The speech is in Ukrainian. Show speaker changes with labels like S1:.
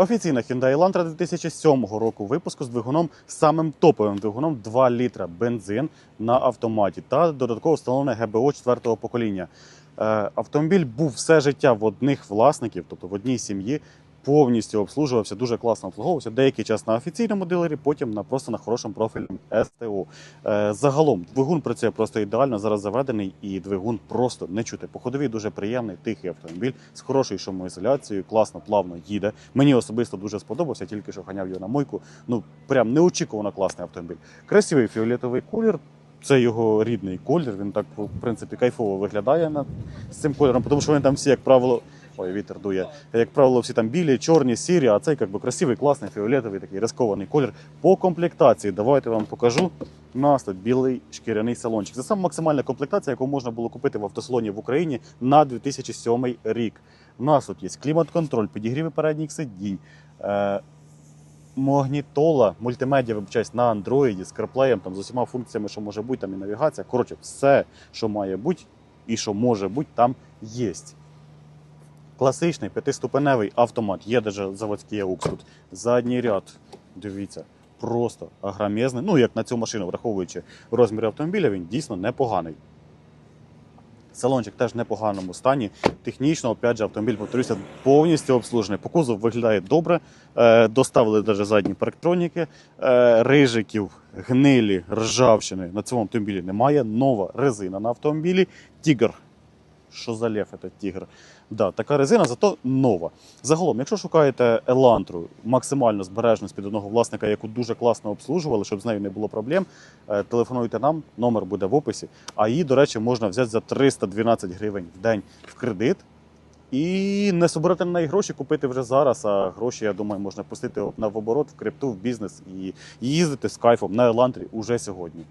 S1: Офіційна Hyundai Elantra 2007 року випуску з двигуном самим топовим двигуном 2 літра бензин на автоматі та додатково встановлене ГБО 4 покоління. Е, Автомобіль був все життя в одних власників, тобто в одній сім'ї. Повністю обслужувався, дуже класно обслуговувався. Деякий час на офіційному дилері, потім на просто на хорошому профільному СТО. Е, загалом двигун працює просто ідеально. Зараз заведений, і двигун просто не чути. По ходовій дуже приємний, тихий автомобіль з хорошою шумоізоляцією, класно, плавно їде. Мені особисто дуже сподобався, тільки що ганяв його на мойку. Ну прям неочікувано класний автомобіль. Красивий фіолетовий колір. Це його рідний колір. Він так в принципі кайфово виглядає на з цим кольором, тому що вони там всі, як правило. Ой, вітер дує. Як правило, всі там білі, чорні, сірі, а цей як би красивий, класний, фіолетовий, такий рискований колір. По комплектації, давайте вам покажу. Нас тут білий шкіряний салончик. Це саме максимальна комплектація, яку можна було купити в автосалоні в Україні на 2007 рік. У нас тут є клімат-контроль, підігріви передніх сидінь. Е- Магнітола, мультимедіа, вибачаюсь, на андроїді з CarPlay, там з усіма функціями, що може бути, там і навігація. Коротше, все, що має бути і що може бути, там є. Класичний п'ятиступеневий автомат. Є даже заводський AUX тут. Задній ряд. Дивіться, просто агромезний. Ну, як на цю машину, враховуючи розміри автомобіля, він дійсно непоганий. Салончик теж в непоганому стані. Технічно, опять же, автомобіль, повторюся, повністю обслужений. По кузову виглядає добре. Е, доставили навіть задні парктроніки. Е, рижиків, гнилі, ржавчини на цьому автомобілі немає. Нова резина на автомобілі. Тігр. Що за лев це тігр? Да, така резина, зато нова. Загалом, якщо шукаєте елантру максимально збережну з під одного власника, яку дуже класно обслужували, щоб з нею не було проблем, е, телефонуйте нам, номер буде в описі. А її, до речі, можна взяти за 312 гривень в день в кредит. І не собирати на неї гроші купити вже зараз. А гроші, я думаю, можна пустити на в оборот, в крипту, в бізнес і їздити з кайфом на елантрі уже сьогодні.